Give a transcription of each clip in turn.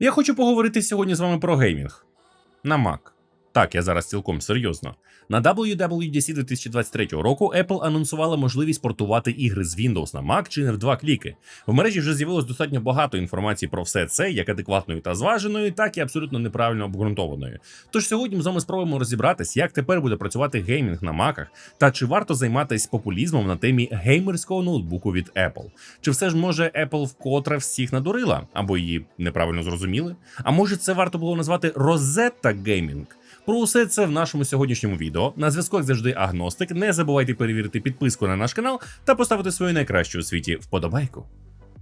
Я хочу поговорити сьогодні з вами про геймінг на Mac. Так, я зараз цілком серйозно. На WWDC 2023 року Apple анонсувала можливість портувати ігри з Windows на Mac чи не в два кліки. В мережі вже з'явилось достатньо багато інформації про все це, як адекватної та зваженої, так і абсолютно неправильно обґрунтованої. Тож сьогодні ми з вами спробуємо розібратись, як тепер буде працювати геймінг на маках, та чи варто займатися популізмом на темі геймерського ноутбуку від Apple. Чи все ж може Apple вкотре всіх надурила, або її неправильно зрозуміли? А може це варто було назвати Розетта Геймінг? Про усе це в нашому сьогоднішньому відео. На зв'язку завжди агностик. Не забувайте перевірити підписку на наш канал та поставити свою найкращу у світі вподобайку.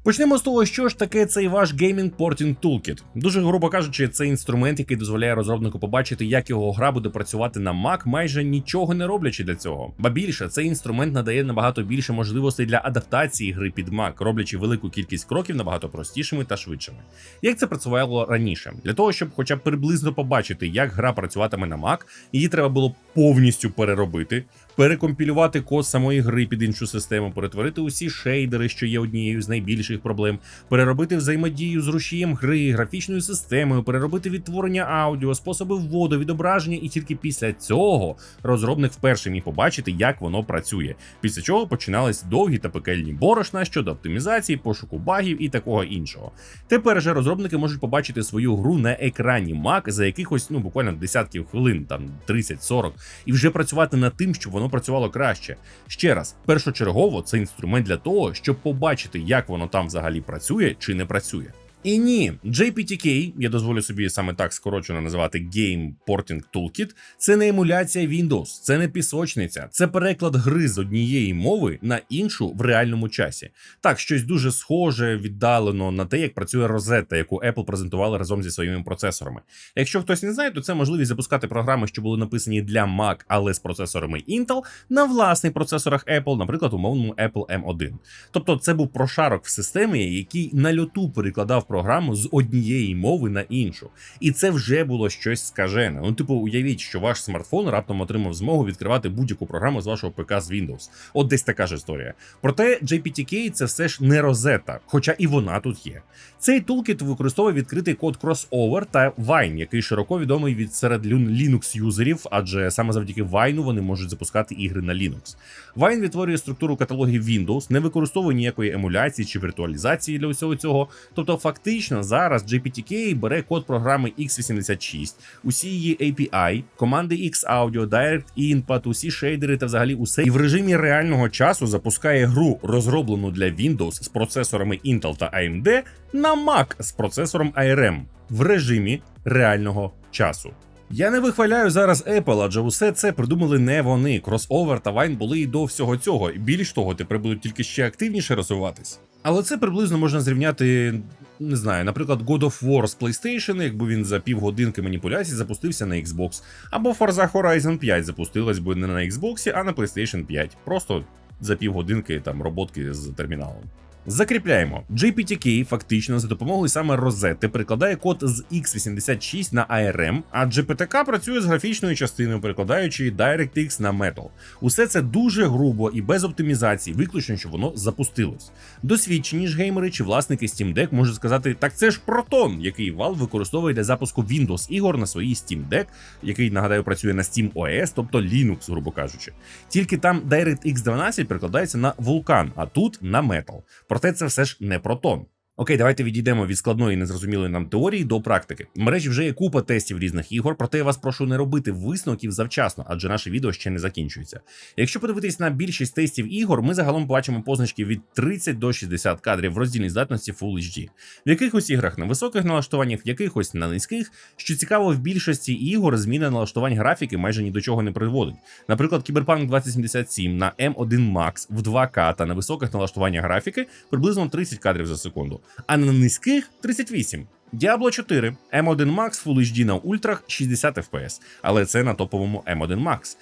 Почнемо з того, що ж таке цей ваш Gaming Porting Toolkit. Дуже грубо кажучи, це інструмент, який дозволяє розробнику побачити, як його гра буде працювати на Mac, майже нічого не роблячи для цього. Ба більше, цей інструмент надає набагато більше можливостей для адаптації гри під Mac, роблячи велику кількість кроків набагато простішими та швидшими. Як це працювало раніше? Для того, щоб хоча б приблизно побачити, як гра працюватиме на Mac, її треба було повністю переробити, перекомпілювати код самої гри під іншу систему, перетворити усі шейдери, що є однією з найбільших проблем, переробити взаємодію з рушієм гри, графічною системою, переробити відтворення аудіо, способи вводу, відображення, і тільки після цього розробник вперше міг побачити, як воно працює. Після чого починались довгі та пекельні борошна щодо оптимізації, пошуку багів і такого іншого. Тепер же розробники можуть побачити свою гру на екрані Mac за якихось ну буквально десятків хвилин, там 30-40, і вже працювати над тим, щоб воно працювало краще. Ще раз, першочергово це інструмент для того, щоб побачити, як воно там взагалі працює чи не працює. І ні, JPTK, я дозволю собі саме так скорочено називати Game Porting Toolkit, це не емуляція Windows, це не пісочниця, це переклад гри з однієї мови на іншу в реальному часі. Так, щось дуже схоже, віддалено на те, як працює Rosetta, яку Apple презентувала разом зі своїми процесорами. Якщо хтось не знає, то це можливість запускати програми, що були написані для Mac, але з процесорами Intel, на власних процесорах Apple, наприклад, умовному Apple M1. Тобто, це був прошарок в системі, який на льоту перекладав програму з однієї мови на іншу. І це вже було щось скажене. Ну, типу, уявіть, що ваш смартфон раптом отримав змогу відкривати будь-яку програму з вашого ПК з Windows. От десь така ж історія. Проте JPTK це все ж не розета, хоча і вона тут є. Цей тулкіт використовує відкритий код Crossover та Wine, який широко відомий від серед Linux юзерів, адже саме завдяки Wine вони можуть запускати ігри на Linux. Wine відтворює структуру каталогів Windows, не використовує ніякої емуляції чи віртуалізації для усього цього. Тобто, фактично зараз JPTK бере код програми x86, усі її API, команди X-Audio, Direct Input, усі шейдери та взагалі усе і в режимі реального часу запускає гру, розроблену для Windows з процесорами Intel та AMD, на Mac з процесором ARM в режимі реального часу. Я не вихваляю зараз Apple, адже усе це придумали не вони. Кросовер та Wine були і до всього цього. І більш того, тепер будуть тільки ще активніше розвиватись. Але це приблизно можна зрівняти, не знаю, наприклад, God of War з PlayStation, якби він за півгодинки маніпуляцій запустився на Xbox, або Forza Horizon 5 запустилась би не на Xbox, а на PlayStation 5. Просто за півгодинки там роботки з терміналом. Закріпляємо. JPTK фактично за допомогою саме Розетти перекладає код з x86 на ARM, а GPTK працює з графічною частиною, перекладаючи DirectX на Metal. Усе це дуже грубо і без оптимізації, виключно, що воно запустилось. Досвідчені ж геймери чи власники Steam Deck можуть сказати, так це ж Proton, який Valve використовує для запуску Windows ігор на своїй Steam Deck, який нагадаю працює на Steam OS, тобто Linux, грубо кажучи. Тільки там DirectX 12 перекладається на Vulkan, а тут на Metal. Проте це все ж не протон. Окей, давайте відійдемо від складної незрозумілої нам теорії до практики. В мережі вже є купа тестів різних ігор, проте я вас прошу не робити висновків завчасно, адже наше відео ще не закінчується. Якщо подивитись на більшість тестів ігор, ми загалом бачимо позначки від 30 до 60 кадрів в роздільній здатності Full HD. В якихось іграх на високих налаштуваннях, в якихось на низьких. Що цікаво, в більшості ігор зміна налаштувань графіки майже ні до чого не приводить. Наприклад, Cyberpunk 2077 на M1 Max в 2К та на високих налаштуваннях графіки приблизно 30 кадрів за секунду а на низьких 38. Diablo 4 M1 Max Full HD на ультрах 60 FPS, але це на топовому M1 Max.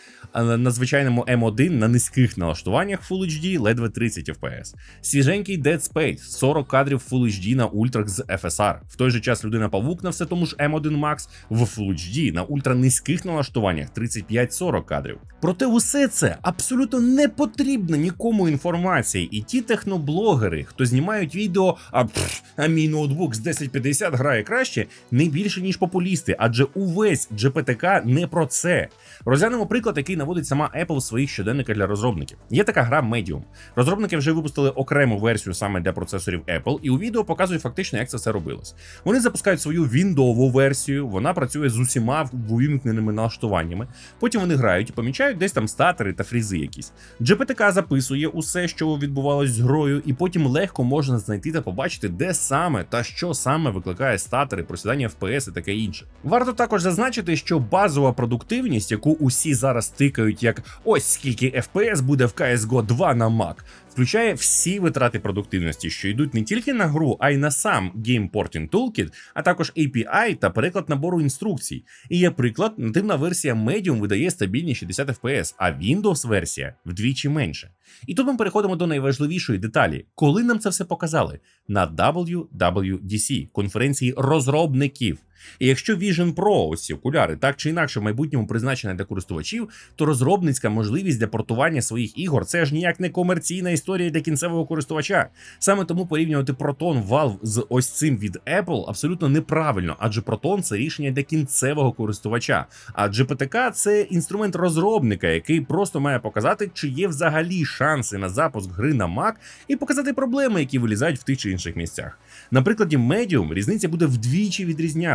На звичайному M1 на низьких налаштуваннях Full HD ледве 30 FPS. Свіженький Dead Space 40 кадрів Full HD на ультрах з FSR. В той же час людина павук на все тому ж M1 Max в Full HD на ультранизьких налаштуваннях 35-40 кадрів. Проте усе це абсолютно не потрібна нікому інформації. І ті техноблогери, хто знімають відео, а, пф, а мій ноутбук з 1050 чат грає краще не більше ніж популісти, адже увесь GPTK не про це. Розглянемо приклад, який наводить сама Apple в своїх щоденниках для розробників. Є така гра Medium. Розробники вже випустили окрему версію саме для процесорів Apple, і у відео показують фактично, як це все робилось. Вони запускають свою віндову версію, вона працює з усіма увімкненими налаштуваннями. Потім вони грають і помічають десь там статери та фрізи якісь. GPTK записує усе, що відбувалось з грою, і потім легко можна знайти та побачити, де саме та що саме викликає статери, просідання FPS і таке інше. Варто також зазначити, що базова продуктивність, яку усі зараз тикають, як ось скільки FPS буде в CSGO 2 на Mac, включає всі витрати продуктивності, що йдуть не тільки на гру, а й на сам Game Porting Toolkit, а також API та переклад набору інструкцій. І є приклад, нативна версія Medium видає стабільні 60 FPS, а Windows версія вдвічі менше. І тут ми переходимо до найважливішої деталі, коли нам це все показали на WWDC, конференції розробників. І якщо Vision Pro, ось ці окуляри, так чи інакше в майбутньому призначена для користувачів, то розробницька можливість для портування своїх ігор це ж ніяк не комерційна історія для кінцевого користувача. Саме тому порівнювати Proton Valve з ось цим від Apple абсолютно неправильно, адже Proton це рішення для кінцевого користувача. А GPTK це інструмент розробника, який просто має показати, чи є взагалі шанси на запуск гри на Mac і показати проблеми, які вилізають в тих чи інших місцях. На прикладі Medium різниця буде вдвічі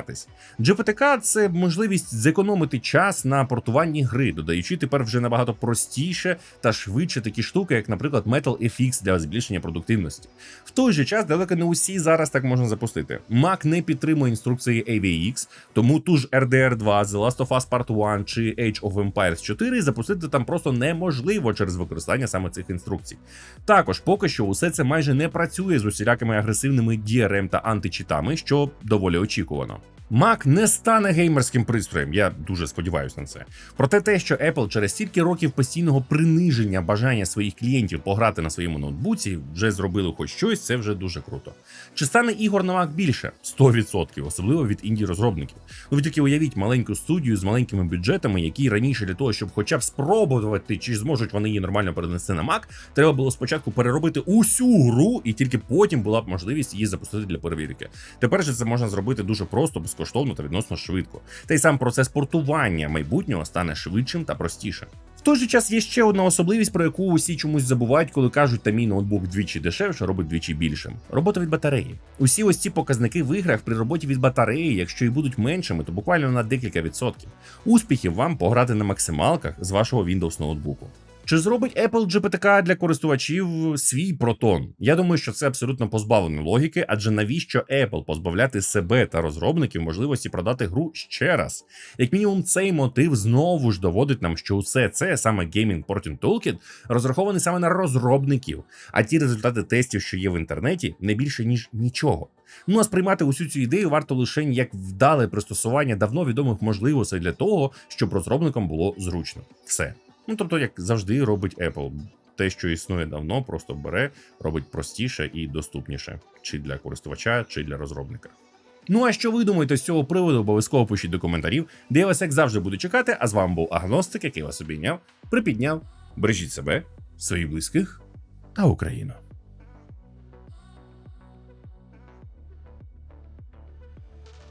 відрізнятись. GPTK – це можливість зекономити час на портуванні гри, додаючи тепер вже набагато простіше та швидше такі штуки, як, наприклад, Metal FX для збільшення продуктивності. В той же час далеко не усі зараз так можна запустити. Mac не підтримує інструкції AVX, тому ту ж RDR 2, The Last of Us Part 1 чи Age of Empires 4 запустити там просто неможливо через використання саме цих інструкцій. Також поки що усе це майже не працює з усілякими агресивними DRM та античитами, що доволі очікувано. Mac не стане геймерським пристроєм, я дуже сподіваюся на це. Проте те, що Apple через стільки років постійного приниження бажання своїх клієнтів пограти на своєму ноутбуці вже зробили хоч щось, це вже дуже круто. Чи стане ігор на Mac більше? 100%, особливо від інді розробників. Ну ви тільки уявіть маленьку студію з маленькими бюджетами, які раніше для того, щоб хоча б спробувати, чи зможуть вони її нормально перенести на Mac, треба було спочатку переробити усю гру, і тільки потім була б можливість її запустити для перевірки. Тепер же це можна зробити дуже просто, безкоштовно та відносно швидко. Та й сам процес портування майбутнього стане швидшим та простішим. В той же час є ще одна особливість, про яку усі чомусь забувають, коли кажуть, та мій ноутбук двічі дешевше, робить двічі більшим. Робота від батареї. Усі ось ці показники в іграх при роботі від батареї, якщо і будуть меншими, то буквально на декілька відсотків. Успіхів вам пограти на максималках з вашого Windows ноутбуку. Чи зробить Apple GPTK для користувачів свій протон? Я думаю, що це абсолютно позбавлено логіки, адже навіщо Apple позбавляти себе та розробників можливості продати гру ще раз? Як мінімум, цей мотив знову ж доводить нам, що усе це саме Gaming Porting Toolkit розрахований саме на розробників, а ті результати тестів, що є в інтернеті, не більше ніж нічого. Ну а сприймати усю цю ідею варто лише як вдале пристосування давно відомих можливостей для того, щоб розробникам було зручно. Все. Ну тобто, як завжди робить Apple. Те, що існує давно, просто бере, робить простіше і доступніше, чи для користувача, чи для розробника. Ну а що ви думаєте з цього приводу? Обов'язково пишіть до коментарів, де я вас як завжди буду чекати. А з вами був Агностик, який вас обійняв, припідняв. Бережіть себе, своїх близьких та Україну.